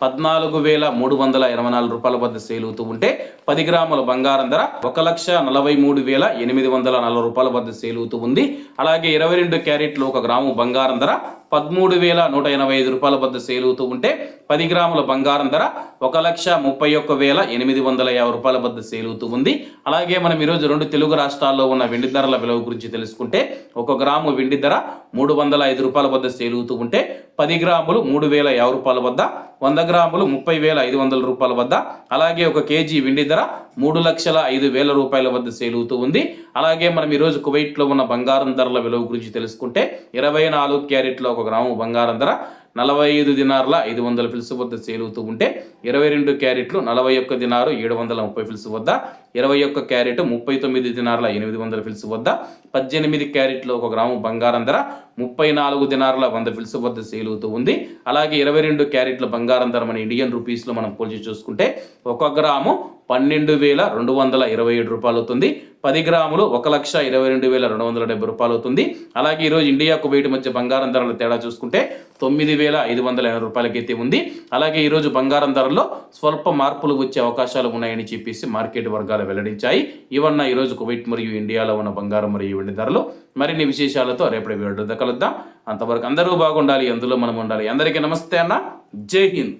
పద్నాలుగు వేల మూడు వందల ఇరవై నాలుగు రూపాయల వద్ద సేల్ అవుతూ ఉంటే పది గ్రాముల బంగారం ధర ఒక లక్ష నలభై మూడు వేల ఎనిమిది వందల నలభై రూపాయల వద్ద సేల్ అవుతూ ఉంది. అలాగే ఇరవై రెండు క్యారెట్లు ఒక గ్రాము బంగారం ధర పదమూడు వేల నూట ఎనభై ఐదు రూపాయల వద్ద సేల్ అవుతూ ఉంటే పది గ్రాముల బంగారం ధర ఒక లక్ష ముప్పై ఒక్క వేల ఎనిమిది వందల యాభై రూపాయల వద్ద సేల్ అవుతూ ఉంది. అలాగే మనం ఈరోజు రెండు తెలుగు రాష్ట్రాల్లో ఉన్న వెండి ధరల విలువ గురించి తెలుసుకుంటే ఒక గ్రాము వెండి ధర మూడు వందల ఐదు రూపాయల వద్ద సేల్ అవుతూ ఉంటే పది గ్రాములు మూడు వేల యాభై రూపాయల వద్ద వంద గ్రాములు ముప్పై వేల ఐదు వందల రూపాయల వద్ద. అలాగే ఒక కేజీ వెండి ధర మూడు లక్షల ఐదు వేల రూపాయల వద్ద సేల్ అవుతూ ఉంది. అలాగే మనం ఈరోజు కువైట్లో ఉన్న బంగారం ధరల విలువ గురించి తెలుసుకుంటే ఇరవై నాలుగు క్యారెట్ల ఒక గ్రాము బంగారం ధర నలభై ఐదు దినార్ల ఐదు వందల ఫిల్స్ వద్ద సేల్ అవుతూ ఉంటే ఇరవై రెండు క్యారెట్లు నలభై ఒక్క దినారు ఏడు వందల ముప్పై ఫిల్స్ వద్ద. ఇరవై ఒక్క క్యారెట్ ముప్పై తొమ్మిది దినార్ల ఎనిమిది వందల ఫిల్స్ వద్ద పద్దెనిమిది క్యారెట్లు ఒక గ్రాము బంగారం ధర ముప్పై నాలుగు దినార్ల వంద ఫిల్స్ వద్ద సేల్ అవుతూ ఉంది. అలాగే ఇరవై రెండు క్యారెట్ల బంగారం ధర మన ఇండియన్ రూపీస్లో మనం పోల్చి చూసుకుంటే ఒక గ్రాము పన్నెండు వేల రెండు వందల ఇరవై ఏడు రూపాయలు అవుతుంది పది గ్రాములు ఒక లక్ష ఇరవై రెండు వేల రెండు వందల డెబ్బై రూపాయలు అవుతుంది అలాగే ఈరోజు ఇండియా కువైట్ మధ్య బంగారం ధరల తేడా చూసుకుంటే తొమ్మిది వేల ఐదు వందల ఎనభై రూపాయలకైతే ఉంది. అలాగే ఈరోజు బంగారం ధరల్లో స్వల్ప మార్పులు వచ్చే అవకాశాలు ఉన్నాయని చెప్పేసి మార్కెట్ వర్గాలు వెల్లడించాయి. ఇవన్న ఈరోజు కువైట్ మరియు ఇండియాలో ఉన్న బంగారం మరియు వెండి ధరలు. మరిన్ని విశేషాలతో రేపటి వీడియో కలుద్దాం. అంతవరకు అందరూ బాగుండాలి అందులో మనం ఉండాలి అందరికీ నమస్తే అన్న. జై హింద్.